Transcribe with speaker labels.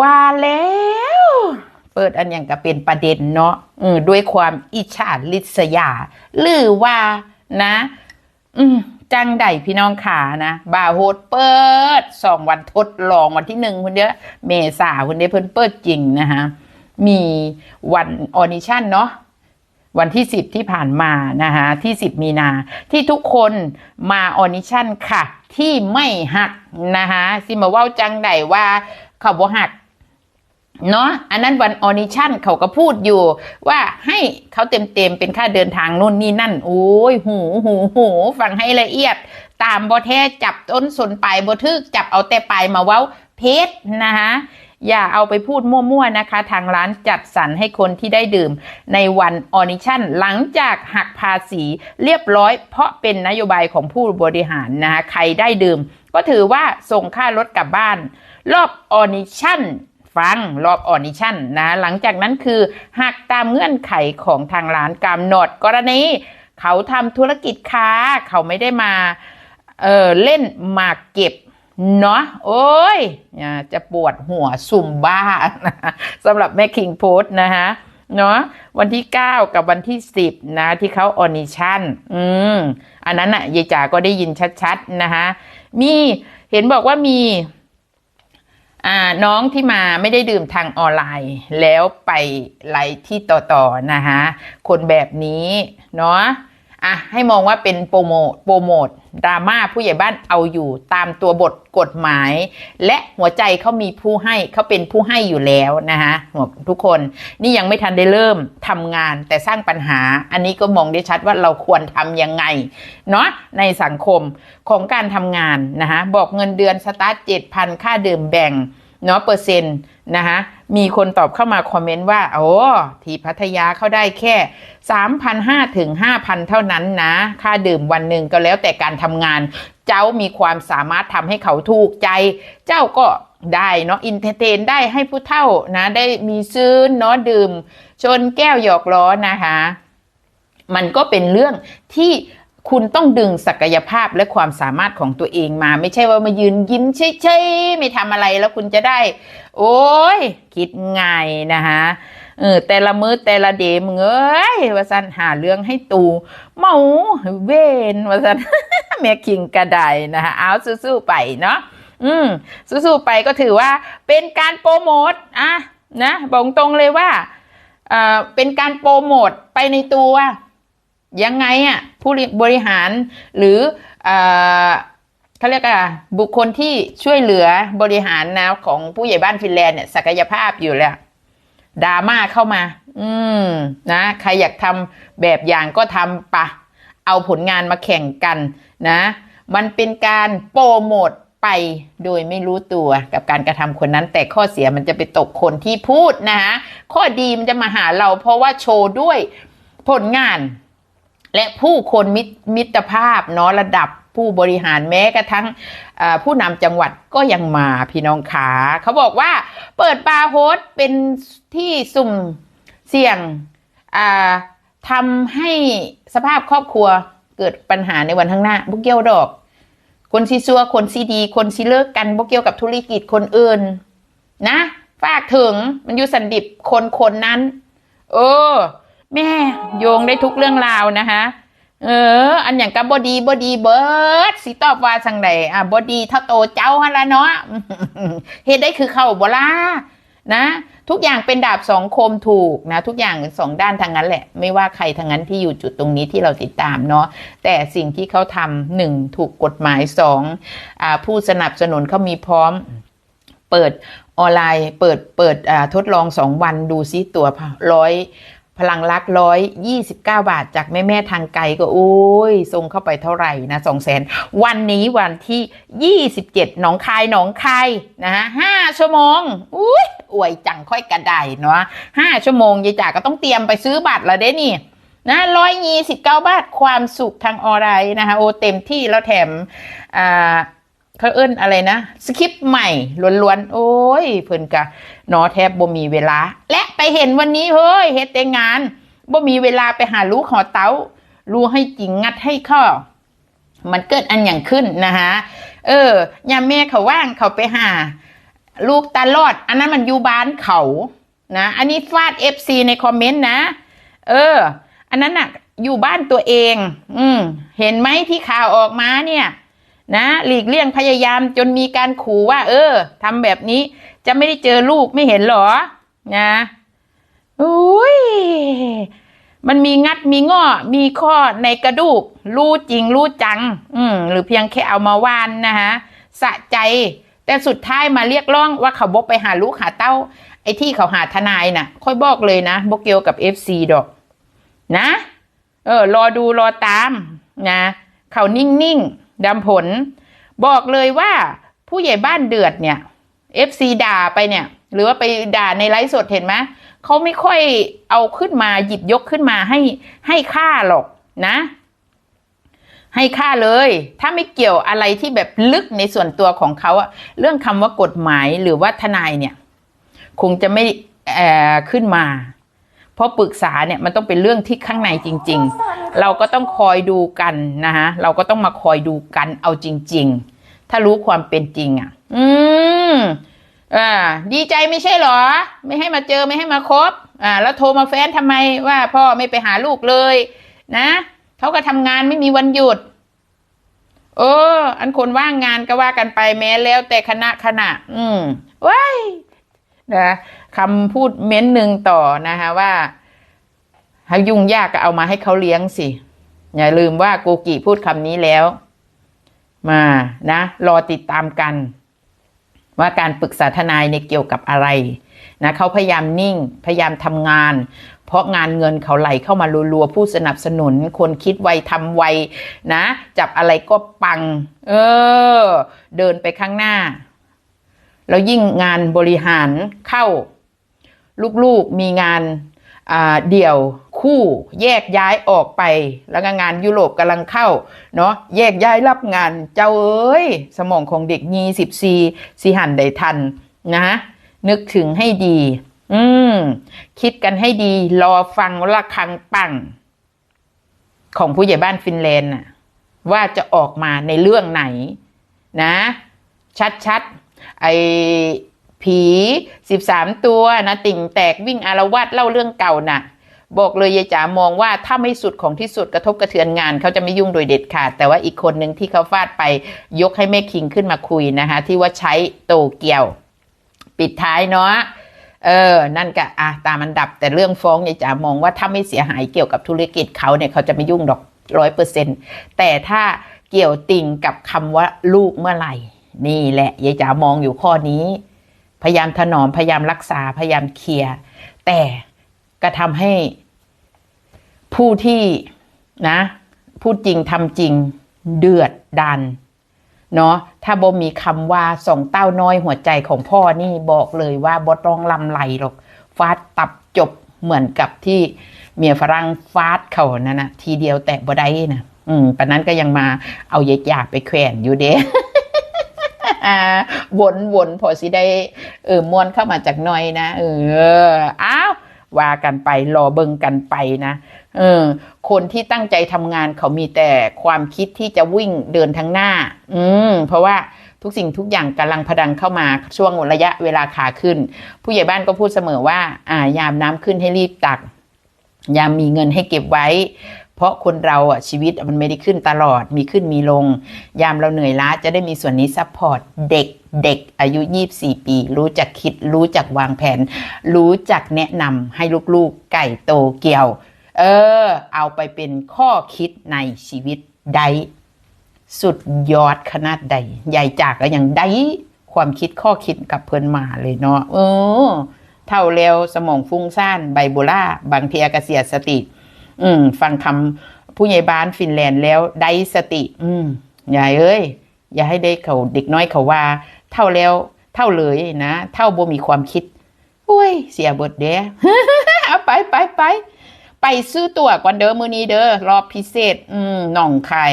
Speaker 1: ว่าแล้ว เปิดอันอย่างก็เป็นประเด็นเนาะเออด้วยความอิจฉาริษยา หรือว่านะ อืมจังใดพี่น้องขานะบาโฮดเปิดสองวันทดลองวันที่หนึ่งคนเดียวเมษาคนเดียวเพิ่นเปิดจริงนะคะมีวันออนิชั่นเนาะวันที่10ที่ผ่านมานะคะที่10มีนา ที่ทุกคนมาออนิชั่นค่ะ ที่ไม่หักนะคะสิมาว่าจังใดว่า เขาบ่หักเนาะอันนั้นวันออนิชั่นเขาก็พูดอยู่ ว่าให้เขาเต็มเต็มเป็นค่าเดินทางนู่นนี่นั่น โอ้ยหูหูหูฟังให้ละเอียด ตามบอแท้จับต้นสนปลายบทึกจับเอาแต่ปลายมาเว้าเพชรนะคะ อย่าเอาไปพูดมั่วๆนะคะ ทางร้านจัดสรรให้คนที่ได้ดื่ม ในวันออนิชั่นหลังจากหักภาษีเรียบร้อย เพราะเป็นนโยบายของผู้บริหารนะคะใครได้ดื่ม ก็ถือว่าส่งค่ารถกลับบ้าน รอบออนิชั่นฟังรอบออนิชั่นนะ หลังจากนั้นคือหักตามเงื่อนไขของทางร้านกำหนดกรณีเขาทำธุรกิจค้า เขาไม่ได้มาเออเล่นมาเก็บ เนาะโอ้ยจะปวดหัวสุ่มบ้านะสำหรับแม่คิงโพสนะคะเนาะวันที่ 9 กับวันที่ 10 นะ ที่เขาออนิชั่น อืม อันนั้นน่ะยายจ๋าก็ได้ยินชัดๆนะคะมีเห็นบอกว่ามี อ่าน้องที่มาไม่ได้ดื่มทางออนไลน์ แล้วไปไลฟ์ที่ต่อๆนะคะคนแบบนี้ เนาะ อะให้มองว่าเป็นโปรโมทโปรโมทดราม่าผู้ใหญ่บ้านเอาอยู่ตามตัวบทกฎหมาย และหัวใจเขามีผู้ให้เขาเป็นผู้ให้อยู่แล้วนะคะหัวทุกคนนี่ยังไม่ทันได้เริ่มทำงานแต่สร้างปัญหา อันนี้ก็มองได้ชัดว่าเราควรทำยังไงเนาะในสังคมของการทำงานนะคะบอกเงินเดือนสตาร์ทเจ็ดพันค่าเดื่มแบ่ง เนาะเปอร์เซ็นต์นะคะมีคนตอบเข้ามาคอมเมนต์ว่า โอ้ที่พัทยาเข้าได้แค่ 3,500ถึง5,000 เท่านั้นนะ ค่าดื่มวันหนึ่งก็แล้วแต่การทำงาน เจ้ามีความสามารถทำให้เขาถูกใจ เจ้าก็ได้เนาะอินเทอร์เทนได้ให้ผู้เฒ่านะได้มีซื้อเนาะดื่ม ชนแก้วหยอกล้อนะคะ มันก็เป็นเรื่องที่ คุณต้องดึงศักยภาพและความสามารถของตัวเองมา ไม่ใช่ว่ามายืนยิ้มเฉยๆไม่ทำอะไรแล้วคุณจะได้ โอ้ยคิดไงนะคะเออแต่ละมือ้อแต่ละเดมึงเอ้ยว่าสันหาเรื่องให้ตู เมาเวนว่าสันแม่คิงกระไดนะคะเอาสู้ๆไปเนาะอืมสู้ๆไปก็ถือว่าเป็นการโปรโมทอะนะบอกตรงเลยว่าเออเป็นการโปรโมทไปในตัว ยังไงอะผู้บริหารหรือเอ่อเขาเรียกอะบุคคลที่ช่วยเหลือบริหารนะของผู้ใหญ่บ้านฟินแลนด์เนี่ยศักยภาพอยู่แล้วดราม่าเข้ามา อืมนะ ใครอยากทำแบบอย่างก็ทำปะ เอาผลงานมาแข่งกันนะ มันเป็นการโปรโมทไปโดยไม่รู้ตัวกับการกระทำคนนั้น แต่ข้อเสียมันจะไปตกคนที่พูดนะคะข้อดีมันจะมาหาเราเพราะว่าโชว์ด้วยผลงาน และผู้คนมิตรมิตรภาพเนาะระดับผู้บริหารแม้กระทั่งผู้นำจังหวัดก็ยังมาพี่น้องขาเขาบอกว่าเปิดบาร์โฮสเป็นที่สุ่มเสี่ยงอ่าทำให้สภาพครอบครัวเกิดปัญหาในวันข้างหน้าบุกเกี่ยวดอก คนซีซัวคนซีดี คนซีเลิกกันบุกเกี่ยวกับธุรกิจคนอื่น นะฝากถึงมันอยู่สันดิบคนคนนั้น เออ แม่โยงได้ทุกเรื่องราวนะคะเออ อันอย่างกับบอดีบอดีเบิร์ดสิตอบว่าสังใดอะบอดีเท่าโตเจ้าฮะละเนาะเฮ็ดได้คือเข้าบลานะ ทุกอย่างเป็นดาบสองคมถูกนะ ทุกอย่างสองด้านทางนั้นแหละ ไม่ว่าใครทางนั้นที่อยู่จุดตรงนี้ที่เราติดตามเนาะแต่สิ่งที่เขาทำหนึ่งถูกกฎหมายสองอ่าผู้สนับสนุนเขามีพร้อมเปิดออนไลน์ เปิดเปิดอ่าทดลองสองวันดูซิตัวร้อย พลังรักร้อยยี่สิบเก้าบาทจากแม่แม่ทางไกลก็โอ้ยส่งเข้าไปเท่าไหร่นะสองแสนวันนี้วันที่ยี่สิบเจ็ดหนองคายหนองคายนะฮะห้าชั่วโมงอุ้ยอวยจังค่อยกระไดเนาะห้าชั่วโมงยายจ๋าก็ต้องเตรียมไปซื้อบัตรแล้วเด้นี่นะร้อยยี่สิบเก้าบาทความสุขทางออนไลน์นะคะโอเต็มที่แล้วแถมอ่า เขาเอิ้นอะไรนะ สคริปต์ใหม่ล้วนๆ โอ้ย เพิ่นกะนอแทบบ่มีเวลา และไปเห็นวันนี้เฮ้ยเฮ็ดแต่งานบ่มีเวลาไปหาลูกหอเตารู้ให้จริงงัดให้ข้อ มันเกิดอันอย่างขึ้นนะคะเออยามแม่เขาว่างเขาไปหา ลูกตาลอด อันนั้นมันอยู่บ้านเขานะอันนี้ฟาดเอฟซีในคอมเมนต์นะ เออ อันนั้นน่ะ อยู่บ้านตัวเอง อืมเห็นไหมที่ข่าวออกมาเนี่ย นะหลีกเลี่ยงพยายามจนมีการขู่ว่า เออทำแบบนี้จะไม่ได้เจอลูกไม่เห็นหรอ นะอุ้ยมันมีงัดมีง้อมีข้อในกระดูก รู้จริงรู้จัง อืมหรือเพียงแค่เอามาวานนะคะสะใจ แต่สุดท้ายมาเรียกร้องว่าเขาบกไปหาลูกหาเต้า ไอ้ที่เขาหาทนายน่ะ ค่อยบอกเลยนะบกเกี่ยวกับเอฟซีดอก นะ เออ รอดูรอตาม นะ เขานิ่งๆ ดำผล บอกเลยว่าผู้ใหญ่บ้านเดือดเนี่ยเอฟซีด่าไปเนี่ย หรือว่าไปด่าในไลฟ์สดเห็นไหมเขาไม่ค่อยเอาขึ้นมาหยิบยกขึ้นมาให้ให้ค่าหรอกนะ ให้ค่าเลย ถ้าไม่เกี่ยวอะไรที่แบบลึกในส่วนตัวของเขาอะเรื่องคำว่ากฎหมายหรือว่าทนายเนี่ย คงจะไม่ขึ้นมา เพราะปรึกษาเนี่ยมันต้องเป็นเรื่องที่ข้างในจริง ๆ เราก็ต้องคอยดูกันนะฮะเราก็ต้องมาคอยดูกันเอาจริง ๆ ถ้ารู้ความเป็นจริงอะ อืมอ่าดีใจไม่ใช่หรอ ไม่ให้มาเจอไม่ให้มาคบอ่าแล้วโทรมาแฟนทำไมว่าพ่อไม่ไปหาลูกเลย นะเขาก็ทำงานไม่มีวันหยุดเออ อันคนว่างงานก็ว่ากันไปแม้แล้วแต่คณะคณะ อืมว้ายนะ คำพูดเม้นหนึ่งต่อนะคะว่าถ้ายุ่งยากก็เอามาให้เขาเลี้ยงสิ อย่าลืมว่าโกกิพูดคำนี้แล้ว มานะ รอติดตามกัน ว่าการปรึกษาทนายในเกี่ยวกับอะไรนะเขาพยายามนิ่ง พยายามทำงาน เพราะงานเงินเขาไหลเข้ามารัวๆ ผู้สนับสนุน คนคิดไวทำไวนะ จับอะไรก็ปัง เออ เดินไปข้างหน้า แล้วยิ่งงานบริหารเข้า ลูกๆมีงานาเดี่ยวคู่แยกย้ายออกไป แล้วงานยุโรปกำลังเข้าเนาะแยกย้ายรับงานเจ้าเอ้ย สมองของเด็กยีสิบซีสีหันได้ทันนะนึกถึงให้ดี อืม คิดกันให้ดี รอฟังระฆังปัง ของผู้ใหญ่บ้านฟินแลนด์น่ะว่าจะออกมาในเรื่องไหน นะ ชัดๆไอ ผีสิบสามตัวนะติ่งแตกวิ่งอารวาสเล่าเรื่องเก่าน่ะ บอกเลยยายจ๋ามองว่าถ้าไม่สุดของที่สุดกระทบกระเทือนงานเขาจะไม่ยุ่งโดยเด็ดขาด แต่ว่าอีกคนหนึ่งที่เขาฟาดไปยกให้แม่คิงขึ้นมาคุยนะคะ ที่ว่าใช้โตเกียว ปิดท้ายเนาะเออ นั่นก็อะตามอันดับแต่เรื่องฟ้องยายจ๋ามองว่าถ้าไม่เสียหายเกี่ยวกับธุรกิจเขาเนี่ยเขาจะไม่ยุ่งดอกร้อยเปอร์เซ็นต์แต่ถ้าเกี่ยวติ่งกับคำว่าลูกเมื่อไหร่ นี่แหละยายจ๋ามองอยู่ข้อนี้ พยายามถนอมพยายามรักษาพยายามเคลียร์แต่ก็ทำให้ผู้ที่นะพูดจริงทำจริงเดือดดันเนาะถ้าบ่มีคำว่าสองเต้าน้อยหัวใจของพ่อนี่บอกเลยว่าบ่ต้องลำไหลหรอกฟาดตับจบเหมือนกับที่เมียฝรั่งฟาดเขานั่นนะทีเดียวแตะบ่ได้นะอืมปะนั้นก็ยังมาเอาเยกยากไปแขวนอยู่เด้อ่าวนวนพอสิได้ เออมวนเข้ามาจากหน้อยนะ เอออ้าวว่ากันไปรอเบิงกันไปนะเออคนที่ตั้งใจทำงานเขามีแต่ความคิดที่จะวิ่งเดินทางหน้า อืมเพราะว่าทุกสิ่งทุกอย่างกำลังพดังเข้ามาช่วงระยะเวลาขาขึ้น ผู้ใหญ่บ้านก็พูดเสมอว่า อ่ายามน้ำขึ้นให้รีบตัก ยามมีเงินให้เก็บไว้ เพราะคนเราอะชีวิตมันไม่ได้ขึ้นตลอดมีขึ้นมีลง ยามเราเหนื่อยล้าจะได้มีส่วนนี้ซัพพอร์ตเด็ก เด็กอายุ 24 ปี รู้จักคิด รู้จักวางแผน รู้จักแนะนำให้ลูกๆไก่โตเกียว เออ เอาไปเป็นข้อคิดในชีวิตได้สุดยอดขนาดใด ใหญ่จากก็ยังได้ความคิดข้อคิดกับเพิ่นมาเลยเนาะเออ เท่าเร็วสมองฟุ้งซ่านไบโบล่าบางทีอากเสียสติ อืม ฟังคำผู้ใหญ่บ้านฟินแลนด์แล้วได้สติ อืมอย่เอ้ย อย่าให้ได้เขาเด็กน้อยเขาว่า เท่าแล้ว เท่าเลยนะ เท่าบ่มีความคิดโอ้ย เสียบทเด้เอาไปไปไปไปซื้อตั๋วก่อนเด้อมือนี้เด้อรอบพิเศษ อืมหน่องไข่